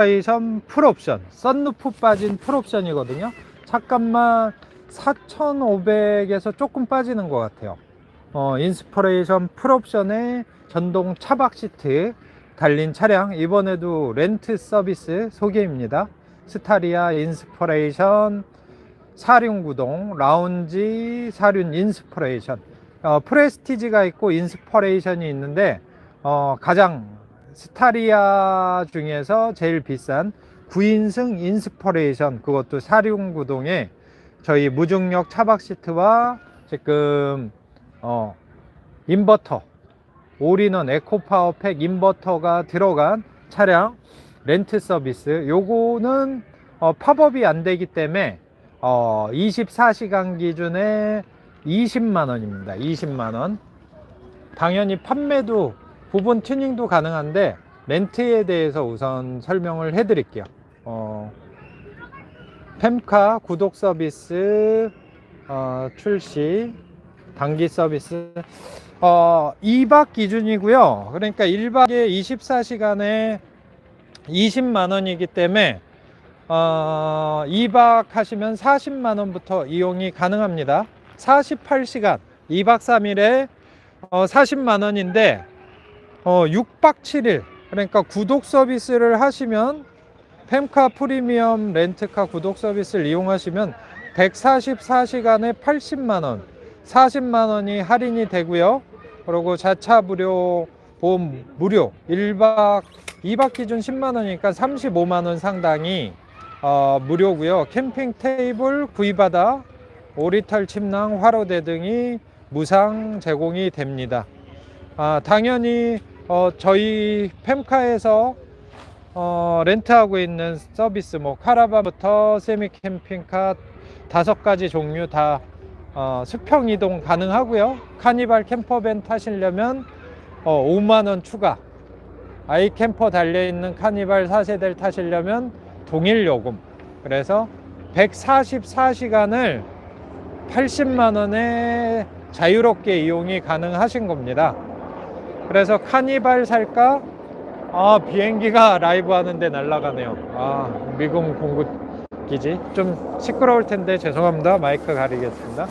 인스파레이션 풀옵션 썬루프 빠진 풀옵션이거든요. 잠깐만 4,500에서 조금 빠지는 것 같아요. 어, 인스퍼레이션 풀옵션에 전동 차박 시트 달린 차량 이번에도 렌트 서비스 소개입니다. 스타리아 인스퍼레이션 사륜구동 라운지 사륜 인스퍼레이션. 어, 프레스티지가 있고 인스퍼레이션이 있는데 어, 가장 스타리아 중에서 제일 비싼 9인승 인스퍼레이션 그것도 사륜구동에 저희 무중력 차박 시트와 지금 어, 인버터 올인원 에코파워팩 인버터가 들어간 차량 렌트 서비스. 요거는 어, 팝업이 안 되기 때문에 어, 24시간 기준에 20만 원입니다. 20만 원. 당연히 판매도 부분 튜닝도 가능한데 렌트에 대해서 우선 설명을 해 드릴게요. 어, 펜카 구독 서비스 어, 출시 단기 서비스. 어, 2박 기준이고요. 그러니까 1박에 24시간에 20만 원이기 때문에 어, 2박 하시면 40만 원부터 이용이 가능합니다. 48시간 2박 3일에 어, 40만 원인데 어, 6박 7일. 그러니까 구독 서비스를 하시면 펜카 프리미엄 렌트카 구독 서비스를 이용하시면 144시간에 80만원 40만원이 할인이 되고요. 그리고 자차 무료 보험 무료 1박 2박 기준 10만원이니까 35만원 상당이 어, 무료고요. 캠핑 테이블 구입하다 오리털 침낭 화로대 등이 무상 제공이 됩니다. 아, 당연히 어, 저희 펜카에서 어, 렌트하고 있는 서비스 뭐 카라반부터 세미 캠핑카 다섯 가지 종류 다 어, 수평 이동 가능하고요. 카니발 캠퍼밴 타시려면 어, 5만 원 추가. 아이 캠퍼 달려 있는 카니발 4세대를 타시려면 동일 요금. 그래서 144시간을 80만 원에 자유롭게 이용이 가능하신 겁니다. 그래서 카니발 살까? 아 비행기가 라이브 하는데 날아가네요. 아 미군 공군 기지. 좀 시끄러울 텐데 죄송합니다. 마이크 가리겠습니다.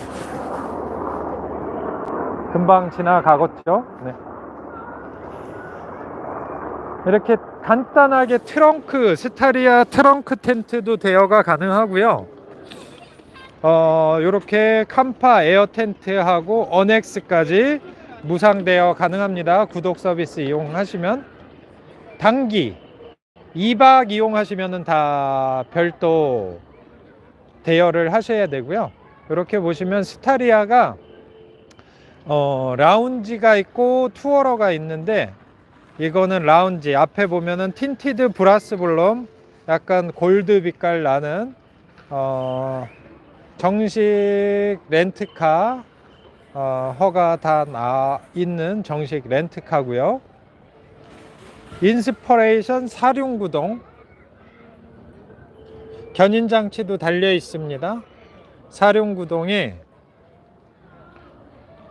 금방 지나가겠죠? 네. 이렇게 간단하게 트렁크 스타리아 트렁크 텐트도 대여가 가능하고요. 어 이렇게 캄파 에어 텐트하고 어넥스까지 무상 대여 가능합니다 구독 서비스 이용하시면 단기 2박 이용하시면은 다 별도 대여를 하셔야 되고요. 이렇게 보시면 스타리아가 어, 라운지가 있고 투어러가 있는데 이거는 라운지 앞에 보면은 틴티드 브라스 블럼 약간 골드 빛깔 나는 어, 정식 렌트카 어, 허가 다 나 있는 정식 렌트카고요. 인스퍼레이션 사륜구동 견인장치도 달려 있습니다. 사륜구동에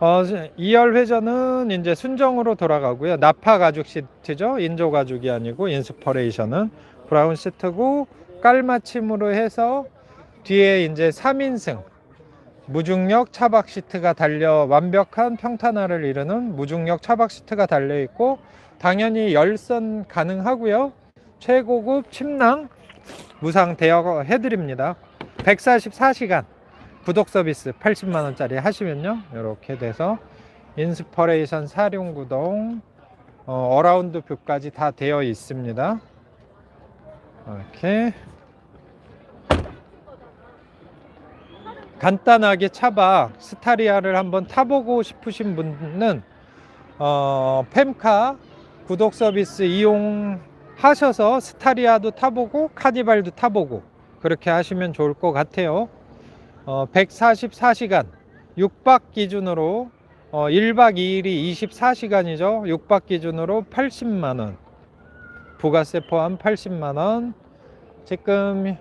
어, 2열 회전은 이제 순정으로 돌아가고요. 나파 가죽 시트죠. 인조 가죽이 아니고 인스퍼레이션은 브라운 시트고 깔맞춤으로 해서 뒤에 이제 3인승 무중력 차박 시트가 달려 완벽한 평탄화를 이루는 무중력 차박 시트가 달려 있고 당연히 열선 가능하고요. 최고급 침낭 무상 대여 해 드립니다. 144시간 구독 서비스 80만 원짜리 하시면요. 이렇게 돼서 인스퍼레이션 사륜구동 어, 어라운드 뷰까지 다 되어 있습니다. 이렇게 간단하게 차박 스타리아를 한번 타보고 싶으신 분은 어, 펜카 구독 서비스 이용하셔서 스타리아도 타보고 카니발도 타보고 그렇게 하시면 좋을 것 같아요. 어, 144시간 6박 기준으로 어, 1박 2일이 24시간이죠. 6박 기준으로 80만원 부가세 포함 80만원 지금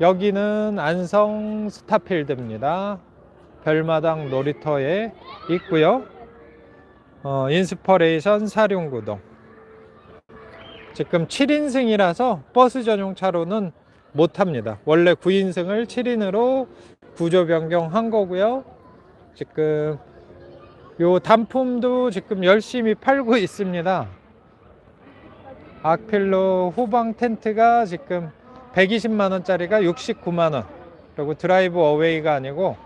여기는 안성 스타필드입니다. 별마당 놀이터에 있고요. 어, 인스퍼레이션 사륜구동 지금 7인승이라서 버스 전용 차로는 못 탑니다. 원래 9인승을 7인으로 구조 변경한 거고요. 지금 요 단품도 지금 열심히 팔고 있습니다. 아필로 후방 텐트가 지금 120만 원짜리가 69만 원. 그리고 드라이브 어웨이가 아니고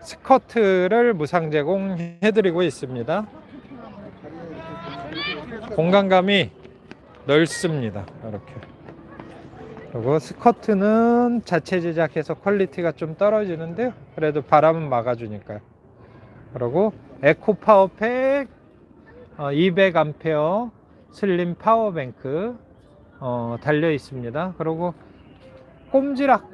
스커트를 무상 제공해 드리고 있습니다. 공간감이 넓습니다. 이렇게. 그리고 스커트는 자체 제작해서 퀄리티가 좀 떨어지는데요. 그래도 바람은 막아주니까요. 그리고 에코 파워팩 200A 슬림 파워뱅크 어, 달려 있습니다. 그리고 꼼지락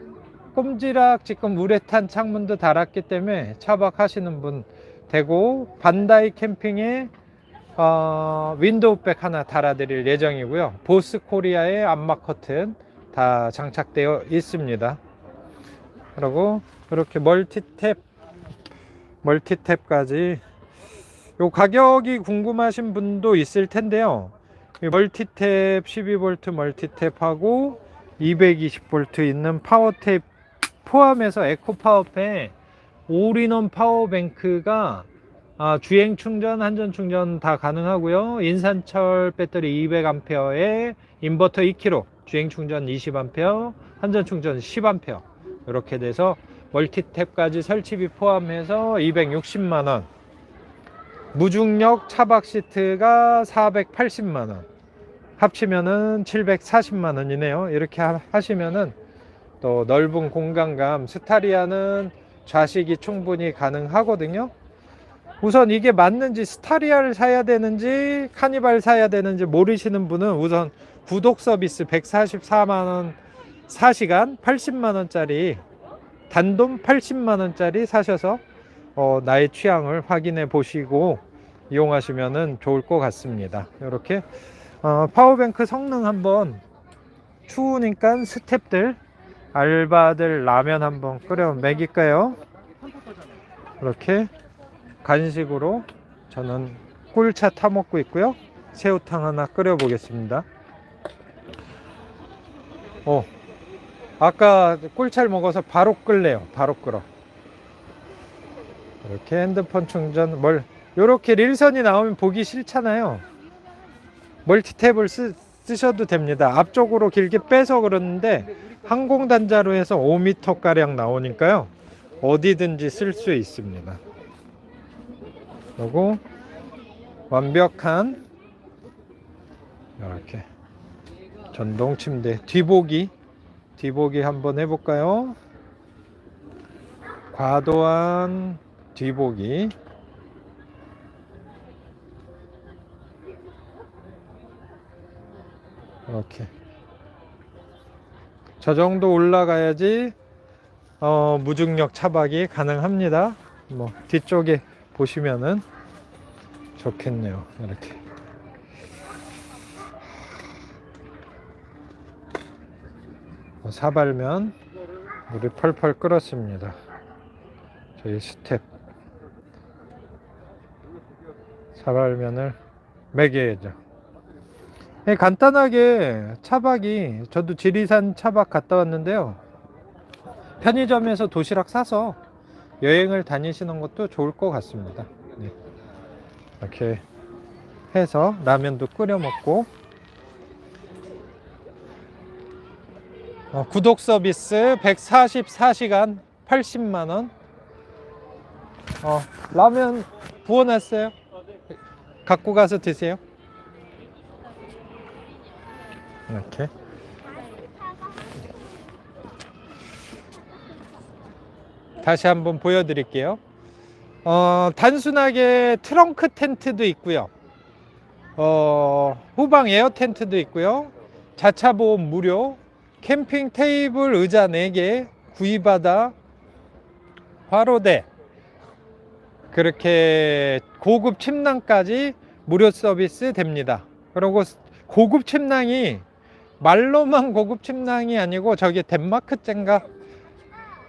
꼼지락 지금 우레탄 창문도 달았기 때문에 차박하시는 분 되고 반다이 캠핑에 어, 윈도우백 하나 달아드릴 예정이고요. 보스 코리아의 암막 커튼 다 장착되어 있습니다. 그리고 이렇게 멀티탭 멀티탭까지 요 가격이 궁금하신 분도 있을 텐데요. 이 멀티탭 12V 멀티탭하고 220V 있는 파워탭 포함해서 에코 파워팩 올인원 파워뱅크가 아, 주행 충전, 한전 충전 다 가능하고요. 인산철 배터리 200A에 인버터 2kg, 주행 충전 20A, 한전 충전 10A 이렇게 돼서 멀티탭까지 설치비 포함해서 260만 원. 무중력 차박 시트가 480만 원. 합치면은 740만 원이네요. 이렇게 하- 하시면은 또 넓은 공간감 스타리아는 좌식이 충분히 가능하거든요. 우선 이게 맞는지 스타리아를 사야 되는지 카니발 사야 되는지 모르시는 분은 우선 구독 서비스 144만 원 4시간 80만 원짜리 단돈 80만 원짜리 사셔서 어, 나의 취향을 확인해 보시고 이용하시면 좋을 것 같습니다. 이렇게 어, 파워뱅크 성능 한번 추우니까 스탭들 알바들 라면 한번 끓여 먹일까요? 이렇게 간식으로 저는 꿀차 타 먹고 있고요. 새우탕 하나 끓여 보겠습니다. 어, 아까 꿀차를 먹어서 바로 끓래요. 바로 끓어. 이렇게 핸드폰 충전 뭘 이렇게 릴선이 나오면 보기 싫잖아요. 멀티탭을 쓰, 쓰셔도 됩니다. 앞쪽으로 길게 빼서 그러는데 항공 단자로 해서 5m 가량 나오니까요. 어디든지 쓸 수 있습니다. 그리고 완벽한 이렇게 전동 침대 뒤보기 뒤보기 한번 해볼까요? 과도한 뒤보기 이렇게 저 정도 올라가야지 어, 무중력 차박이 가능합니다. 뭐 뒤쪽에 보시면은 좋겠네요. 이렇게 뭐 사발면 물이 펄펄 끓었습니다. 저희 스텝 사발면을 먹여야죠. 예, 간단하게 차박이 저도 지리산 차박 갔다 왔는데요. 편의점에서 도시락 사서 여행을 다니시는 것도 좋을 것 같습니다. 네. 이렇게 해서 라면도 끓여 먹고 어, 구독 서비스 144시간 80만 원. 어, 라면 부어놨어요. 갖고 가서 드세요. 이렇게. 다시 한번 보여드릴게요. 어, 단순하게 트렁크 텐트도 있고요. 어, 후방 에어 텐트도 있고요. 자차 보험 무료, 캠핑 테이블 의자 4개 구입하다 화로대 그렇게 고급 침낭까지 무료 서비스 됩니다. 그리고 고급 침낭이 말로만 고급 침낭이 아니고 저기 덴마크 젠가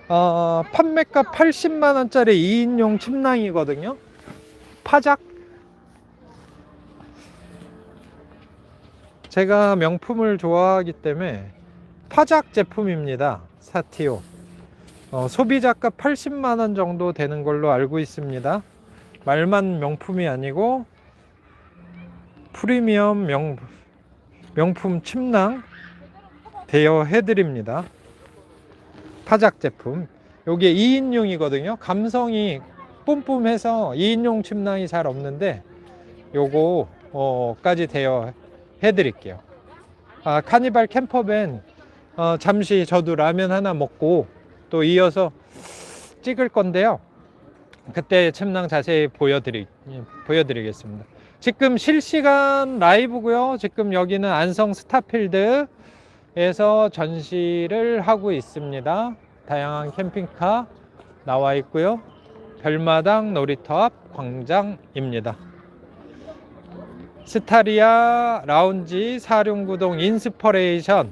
어, 판매가 80만 원짜리 2인용 침낭이거든요. 파작 제가 명품을 좋아하기 때문에 파작 제품입니다. 사티오. 어, 소비자가 80만 원 정도 되는 걸로 알고 있습니다. 말만 명품이 아니고 프리미엄 명, 명품 침낭 대여해 드립니다. 파작 제품. 요게 2인용이거든요. 감성이 뿜뿜해서 2인용 침낭이 잘 없는데 요거 어, 까지 대여해 드릴게요. 아, 카니발 캠퍼밴 어, 잠시 저도 라면 하나 먹고 또 이어서 찍을 건데요. 그때 침낭 자세히 보여드리, 보여드리겠습니다. 지금 실시간 라이브고요. 지금 여기는 안성 스타필드에서 전시를 하고 있습니다. 다양한 캠핑카 나와 있고요. 별마당 놀이터 앞 광장입니다. 스타리아 라운지 사륜구동 인스퍼레이션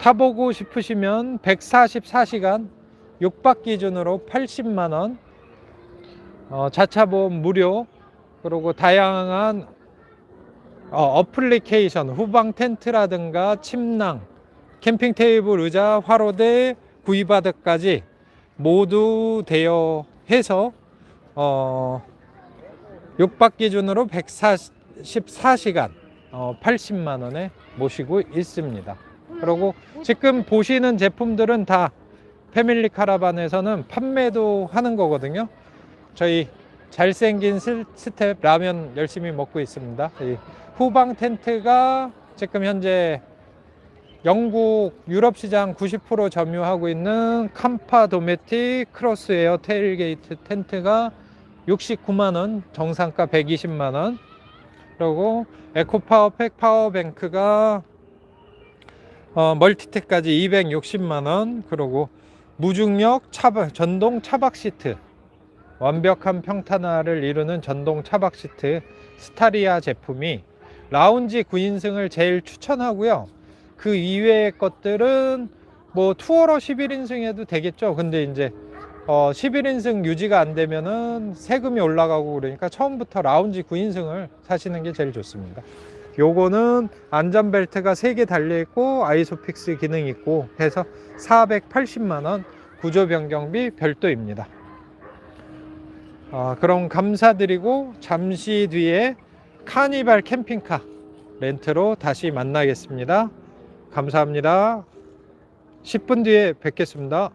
타보고 싶으시면 144시간 6박 기준으로 80만원 어, 자차 보험 무료 그리고 다양한 어, 어플리케이션 후방 텐트라든가 침낭 캠핑 테이블 의자 화로대 구이바드까지 모두 대여해서 어, 6박 기준으로 144시간 어, 80만 원에 모시고 있습니다. 그리고 지금 보시는 제품들은 다 패밀리 카라반에서는 판매도 하는 거거든요. 저희 잘생긴 스- 스텝 라면 열심히 먹고 있습니다. 이 후방 텐트가 지금 현재 영국 유럽 시장 90% 점유하고 있는 캄파 도메틱 크로스 에어 테일게이트 텐트가 69만 원, 정상가 120만 원. 그리고 에코파워 팩 파워뱅크가 어, 멀티텍까지 260만 원. 그리고 무중력 차박 전동 차박 시트 완벽한 평탄화를 이루는 전동 차박 시트 스타리아 제품이 라운지 9인승을 제일 추천하고요. 그 이외의 것들은 뭐 투어러 11인승 해도 되겠죠. 근데 이제 어 11인승 유지가 안 되면은 세금이 올라가고 그러니까 처음부터 라운지 9인승을 사시는 게 제일 좋습니다. 요거는 안전벨트가 3개 달려 있고 아이소픽스 기능 있고 해서 480만 원 구조 변경비 별도입니다. 아, 그럼 감사드리고 잠시 뒤에 카니발 캠핑카 렌트로 다시 만나겠습니다. 감사합니다. 10분 뒤에 뵙겠습니다.